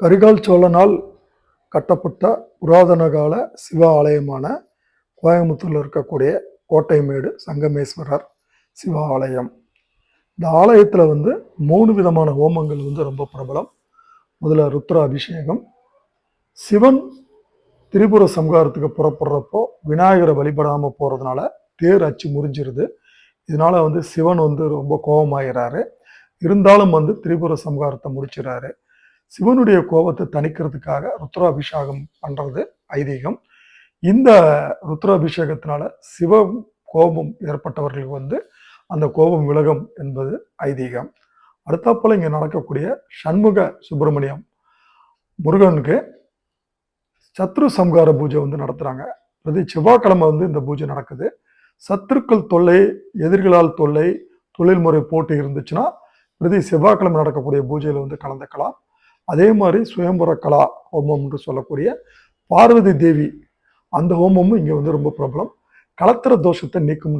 கரிகால் சோழனால் கட்டப்பட்ட புராதன கால சிவ ஆலயமான கோயம்புத்தூரில் இருக்கக்கூடிய கோட்டைமேடு சங்கமேஸ்வரர் சிவ ஆலயம். இந்த ஆலயத்தில் வந்து மூணு விதமான ஹோமங்கள் வந்து ரொம்ப பிரபலம். முதல்ல ருத்ர அபிஷேகம் சிவன் திரிபுர சம்ஹாரத்துக்கு புறப்படுறப்போ விநாயகரை வழிபடாமல் போகிறதுனால தேர் அச்சு முறிஞ்சிருது. இதனால வந்து சிவன் வந்து ரொம்ப கோபமாயிறாரு. இருந்தாலும் வந்து திரிபுர சம்ஹாரத்தை முடிச்சிடறாரு சிவனுடைய கோபத்தை தணிக்கிறதுக்காக ருத்ராபிஷேகம் பண்ணுறது ஐதீகம். இந்த ருத்ராபிஷேகத்தினால சிவ கோபம் ஏற்பட்டவர்களுக்கு வந்து அந்த கோபம் விலகும் என்பது ஐதீகம். அடுத்தாப்போல் இங்கே நடக்கக்கூடிய சண்முக சுப்பிரமணியம் முருகனுக்கு சத்ரு சம்ஹார பூஜை வந்து நடத்துகிறாங்க பிரதி செவ்வாய்க்கிழமை வந்து இந்த பூஜை நடக்குது. சத்துருக்கள் தொல்லை எதிரிகளால் தொல்லை தொழில்முறை போட்டி இருந்துச்சுன்னா பிரதி செவ்வாய்க்கிழமை நடக்கக்கூடிய பூஜையில் வந்து கலந்துக்கலாம். அதே மாதிரி சுயம்பர கலா ஹோமம் என்று சொல்லக்கூடிய பார்வதி தேவி அந்த ஹோமமும் இங்கே வந்து ரொம்ப பிரபலம். கலத்திர தோஷத்தை நீக்க முடியும்